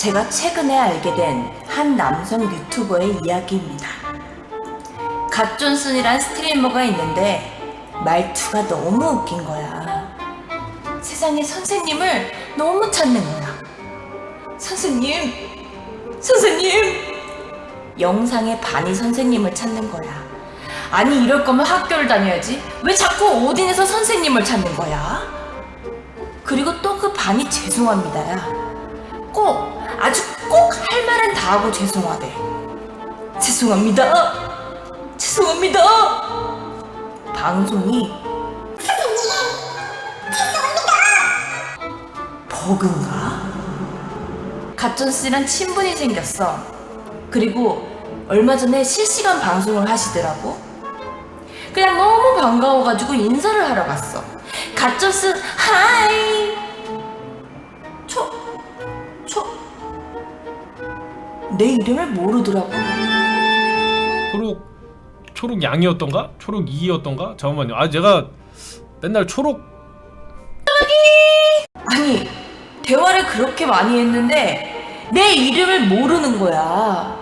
제가 최근에 알게 된 한 남성 유튜버의 이야기입니다. 갓존슨이란 스트리머가 있는데 말투가 너무 웃긴 거야. 세상에 선생님을 너무 찾는 거야. 선생님, 선생님! 영상의 반이 선생님을 찾는 거야. 아니, 이럴 거면 학교를 다녀야지. 왜 자꾸 오딘에서 선생님을 찾는 거야? 그리고 또 그 반이 죄송합니다야. 꼭, 아주 꼭 할 말은 다 하고 죄송하대. 죄송합니다. 죄송합니다. 방송이 버그인가? 갓존스랑 친분이 생겼어. 그리고 얼마 전에 실시간 방송을 하시더라고. 그냥 너무 반가워가지고 인사를 하러 갔어. 갓존스 하이. 내 이름을 모르더라고. 초록 초록 양이었던가? 초록 2였던가? 잠깐만요. 아 제가 맨날 초록 아니 대화를 그렇게 많이 했는데 내 이름을 모르는 거야.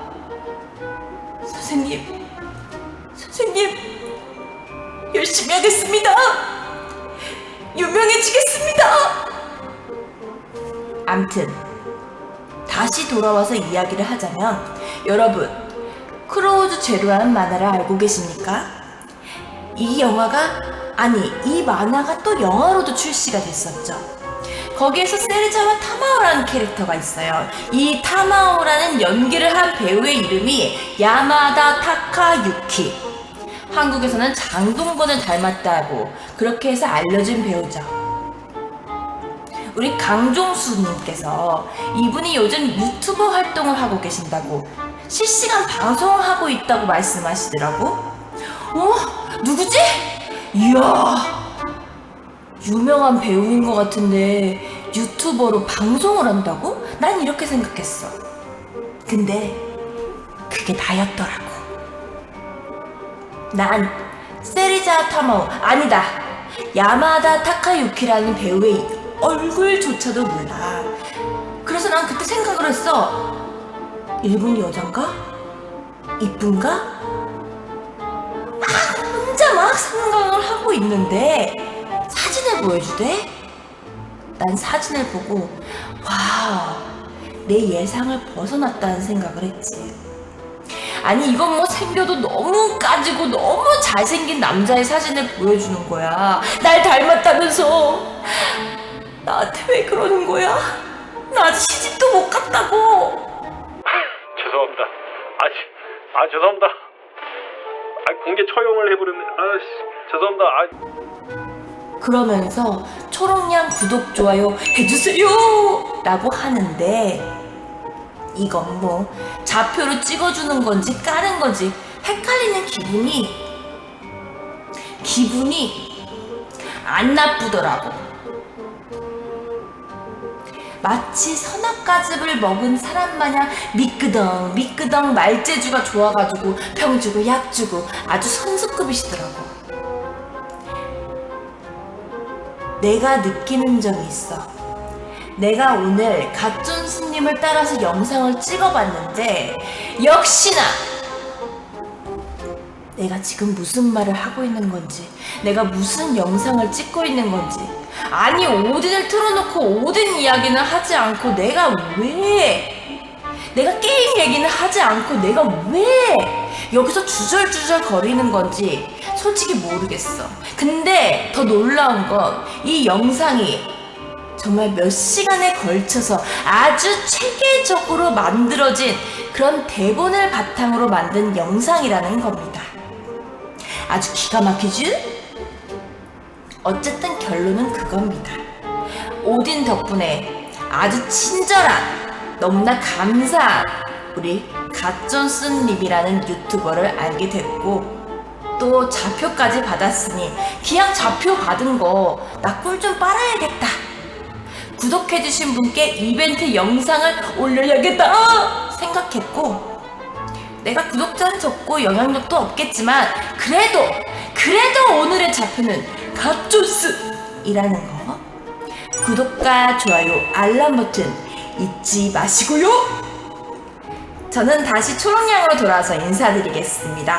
선생님, 선생님 열심히 하겠습니다. 유명해지겠습니다. 암튼 다시 돌아와서 이야기를 하자면 여러분 크로우즈 제로라는 만화를 알고 계십니까? 이 영화가 아니 이 만화가 또 영화로도 출시가 됐었죠. 거기에서 세르자와 타마오라는 캐릭터가 있어요. 이 타마오라는 연기를 한 배우의 이름이 야마다 타카유키. 한국에서는 장동건을 닮았다고 그렇게 해서 알려진 배우죠. 우리 강종수님께서 이분이 요즘 유튜버 활동을 하고 계신다고 실시간 방송을 하고 있다고 말씀하시더라고. 어? 누구지? 이야. 유명한 배우인 것 같은데 유튜버로 방송을 한다고? 난 이렇게 생각했어. 근데 그게 나였더라고. 난 세리자 타마오 아니다. 야마다 타카유키라는 배우의 얼굴조차도 몰라. 그래서 난 그때 생각을 했어. 일본 여잔가? 이쁜가? 아, 혼자 막 생각을 하고 있는데 사진을 보여주대? 난 사진을 보고 와, 내 예상을 벗어났다는 생각을 했지. 아니 이건 뭐 생겨도 너무 까지고 너무 잘생긴 남자의 사진을 보여주는 거야. 날 닮았다면서. 나한테 왜 그러는 거야? 나 아직 시집도 못 갔다고. 죄송합니다. 아, 아 죄송합니다. 아 공개 처형을 해버렸네. 아 죄송합니다. 아 그러면서 초록양 구독 좋아요 해주세요 라고 하는데 이건 뭐 좌표로 찍어주는 건지 까는 건지 헷갈리는 기분이 기분이 안 나쁘더라고 마치 선악가즙을 먹은 사람 마냥 미끄덩 미끄덩 말재주가 좋아가지고 평 주고 약 주고 아주 선수급이시더라고 내가 느끼는 점이 있어. 내가 오늘 갓존 스님을 따라서 영상을 찍어봤는데 역시나 내가 지금 무슨 말을 하고 있는 건지 내가 무슨 영상을 찍고 있는 건지 아니 오딘을 틀어놓고 오딘 이야기는 하지 않고 내가 왜 내가 게임 얘기는 하지 않고 내가 왜 여기서 주절주절 거리는 건지 솔직히 모르겠어. 근데 더 놀라운 건 이 영상이 정말 몇 시간에 걸쳐서 아주 체계적으로 만들어진 그런 대본을 바탕으로 만든 영상이라는 겁니다. 아주 기가 막히지? 어쨌든 결론은 그겁니다. 오딘 덕분에 아주 친절한, 너무나 감사한 우리 갓존슨 님이라는 유튜버를 알게 됐고, 또 좌표까지 받았으니, 그냥 좌표 받은 거 나 꿀 좀 빨아야겠다. 구독해주신 분께 이벤트 영상을 올려야겠다 생각했고, 내가 구독자는 적고 영향력도 없겠지만 그래도 그래도 오늘의 좌표는 갓조스이라는 거 구독과 좋아요 알람 버튼 잊지 마시고요. 저는 다시 초록양으로 돌아서 인사드리겠습니다.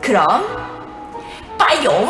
그럼 빠이용!